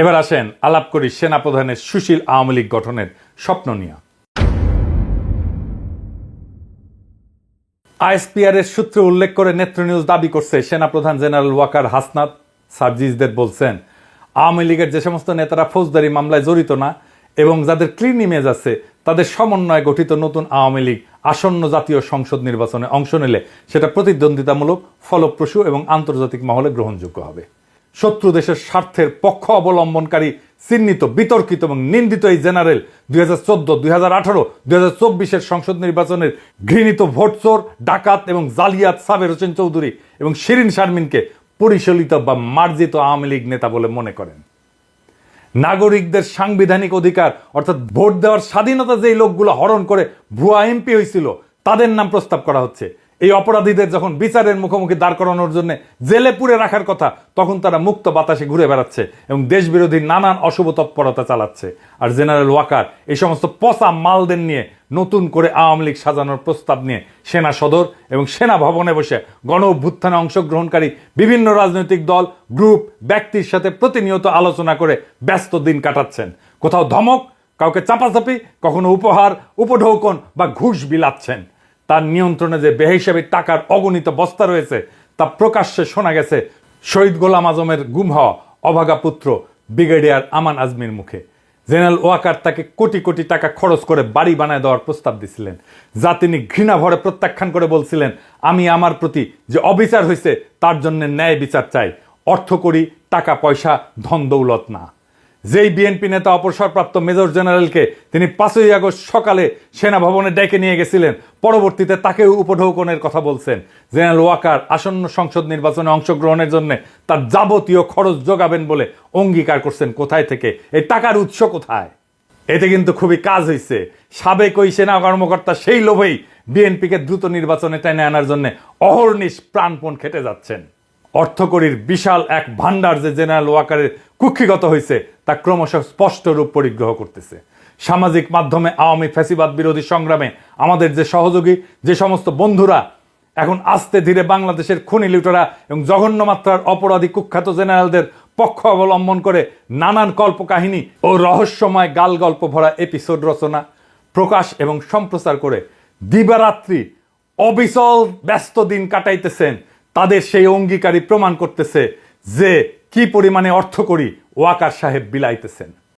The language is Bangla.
এবার আসেন আলাপ করি সেনাপ্রধানের সুশীল আওয়ামী লীগ গঠনের স্বপ্ন নিয়ে। আইএসপিআর এর সূত্রে উল্লেখ করে নেত্র নিউজ দাবি করছে, সেনাপ্রধান জেনারেল ওয়াকার হাসনাত সার্জিসদের বলছেন, আওয়ামী লীগের যে সমস্ত নেতারা ফৌজদারি মামলায় জড়িত না এবং যাদের ক্লিন ইমেজ আছে, তাদের সমন্বয়ে গঠিত নতুন আওয়ামী লীগ আসন্ন জাতীয় সংসদ নির্বাচনে অংশ নিলে সেটা প্রতিদ্বন্দ্বিতামূলক, ফলপ্রসূ এবং আন্তর্জাতিক মহলে গ্রহণযোগ্য হবে। শত্রু দেশের স্বার্থের পক্ষ অবলম্বনকারী, চিহ্নিত, বিতর্কিত এবং নিন্দিত এই জেনারেল দুই হাজার চোদ্দ, দুই হাজার আঠারো, দুই হাজার চব্বিশের সংসদ নির্বাচনের ঘৃণিত ভোটচোর, ডাকাত এবং জালিয়াত সাবের হোসেন চৌধুরী এবং শিরিন শারমিনকে পরিচালিত বা মার্জিত আওয়ামী লীগ নেতা বলে মনে করেন। নাগরিকদের সাংবিধানিক অধিকার, অর্থাৎ ভোট দেওয়ার স্বাধীনতা যেই লোকগুলো হরণ করে ভুয়া এমপি হয়েছিল তাদের নাম প্রস্তাব করা হচ্ছে। এই অপরাধীদের যখন বিচারের মুখোমুখি দাঁড় করানোর জন্য জেলে পুরে রাখার কথা, তখন তারা মুক্ত বাতাসে ঘুরে বেড়াচ্ছে এবং দেশবিরোধী নানান অশুভ তৎপরতা চালাচ্ছে। আর জেনারেল ওয়াকার এই সমস্ত পচা মালদের নিয়ে নতুন করে আওয়ামী লীগ সাজানোর প্রস্তাব নিয়ে সেনা সদর এবং সেনা ভবনে বসে গণ অভ্যুত্থানে অংশগ্রহণকারী বিভিন্ন রাজনৈতিক দল, গ্রুপ, ব্যক্তির সাথে প্রতিনিয়ত আলোচনা করে ব্যস্ত দিন কাটাচ্ছেন। কোথাও ধমক, কাউকে চাপাচাপি, কখনো উপহার, উপঢৌকন বা ঘুষ বিলাচ্ছেন। তার নিয়ন্ত্রণে যে বেহিসাবি টাকার অগণিত বস্তা রয়েছে, তা প্রকাশ্যে শোনা গেছে শহীদ গোলাম আজমের গুম হওয়া অভাগা পুত্র ব্রিগেডিয়ার আমান আজমির মুখে। জেনারেল ওয়াকার তাকে কোটি কোটি টাকা খরচ করে বাড়ি বানায় দেওয়ার প্রস্তাব দিছিলেন। যা তিনি ঘৃণা ভরে প্রত্যাখ্যান করে বলছিলেন, আমি আমার প্রতি যে অবিচার হয়েছে তার জন্য ন্যায় বিচার চাই। অর্থ করি টাকা পয়সা, ধন দৌলত না। যেই বিএনপি নেতা অবসরপ্রাপ্ত মেজর জেনারেলকে তিনি পাঁচই আগস্ট সকালে সেনা ভবনে ডেকে নিয়ে গেছিলেন, পরবর্তীতে তাকেও উপঢৌকনের কথা বলছেন। জেনারেল ওয়াকার আসন্ন সংসদ নির্বাচনে অংশগ্রহণের জন্য তার যাবতীয় খরচ যোগাবেন বলে অঙ্গীকার করছেন। কোথায় থেকে? এই টাকার উৎস কোথায়? এতে কিন্তু খুবই কাজ হয়েছে সাবেক ওই সেনা কর্মকর্তা সেই লোভেই বিএনপিকে দ্রুত নির্বাচনে টেনে আনার জন্য অহর্নিশ প্রাণপণ খেটে যাচ্ছেন। অর্থকরীর বিশাল এক ভান্ডার যে জেনারেল ওয়াকারের কুক্ষিগত হয়েছে তা ক্রমশ স্পষ্ট রূপ পরিগ্রহ করতেছে। সামাজিক মাধ্যমে আওয়ামী ফ্যাসিবাদ বিরোধী সংগ্রামে আমাদের যে সহযোগী, যে সমস্ত বন্ধুরা এখন আস্তে ধীরে বাংলাদেশের খনি লুটেরা এবং জঘন্য মাত্রার অপরাধী কুখ্যাত জেনারেলদের পক্ষ অবলম্বন করে নানান কল্পকাহিনী ও রহস্যময় গাল গল্প ভরা এপিসোড রচনা, প্রকাশ এবং সম্প্রচার করে দিবারাত্রি অবিচল ব্যস্ত দিন কাটাইতেছেন। তাদের সেই অঙ্গীকারী প্রমাণ করতেছে যে কি পরিমাণে অর্থ করি ওয়াকার সাহেব বিলাইতেছেন।